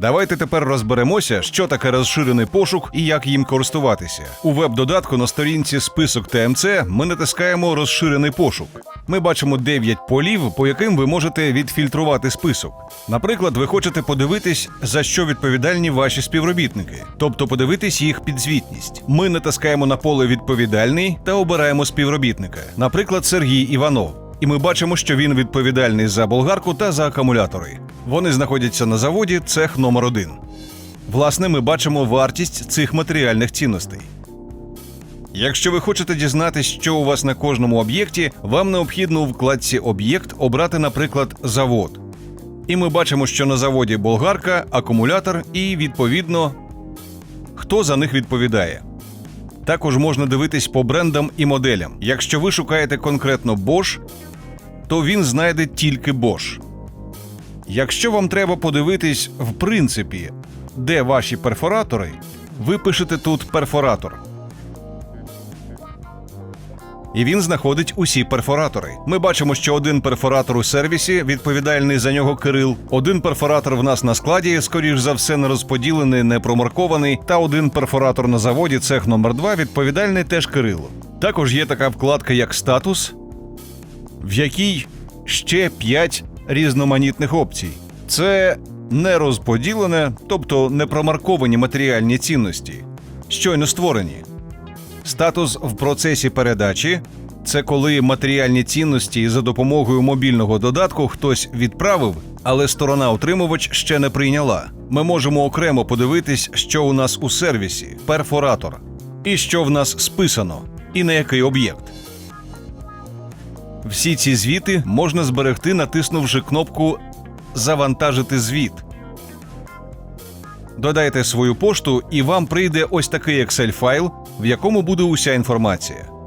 Давайте тепер розберемося, що таке розширений пошук і як їм користуватися. У веб-додатку на сторінці список ТМЦ ми натискаємо розширений пошук. Ми бачимо 9 полів, по яким ви можете відфільтрувати список. Наприклад, ви хочете подивитись, за що відповідальні ваші співробітники, тобто подивитись їх підзвітність. Ми натискаємо на поле відповідальний та обираємо співробітника, наприклад, Сергій Іванов. І ми бачимо, що він відповідальний за болгарку та за акумулятори. Вони знаходяться на заводі, цех номер 1 Власне, ми бачимо вартість цих матеріальних цінностей. Якщо ви хочете дізнатись, що у вас на кожному об'єкті, вам необхідно у вкладці Об'єкт обрати, наприклад, завод. І ми бачимо, що на заводі болгарка, акумулятор і, відповідно, хто за них відповідає. Також можна дивитись по брендам і моделям. Якщо ви шукаєте конкретно Bosch, то він знайде тільки Bosch. Якщо вам треба подивитись, в принципі, де ваші перфоратори, ви пишете тут перфоратор. І він знаходить усі перфоратори. Ми бачимо, що один перфоратор у сервісі, відповідальний за нього Кирил, один перфоратор в нас на складі, скоріш за все, не розподілений, не промаркований, та один перфоратор на заводі, цех номер 2 відповідальний теж Кирило. Також є така вкладка, як статус, в якій ще 5 різноманітних опцій. Це не розподілене, тобто не промарковані матеріальні цінності, щойно створені. Статус в процесі передачі це коли матеріальні цінності за допомогою мобільного додатку хтось відправив, але сторона отримувач ще не прийняла. Ми можемо окремо подивитись, що у нас у сервісі, перфоратор, і що в нас списано, і на який об'єкт. Всі ці звіти можна зберегти, натиснувши кнопку Завантажити звіт. Додайте свою пошту, і вам прийде ось такий Excel файл, в якому буде уся інформація.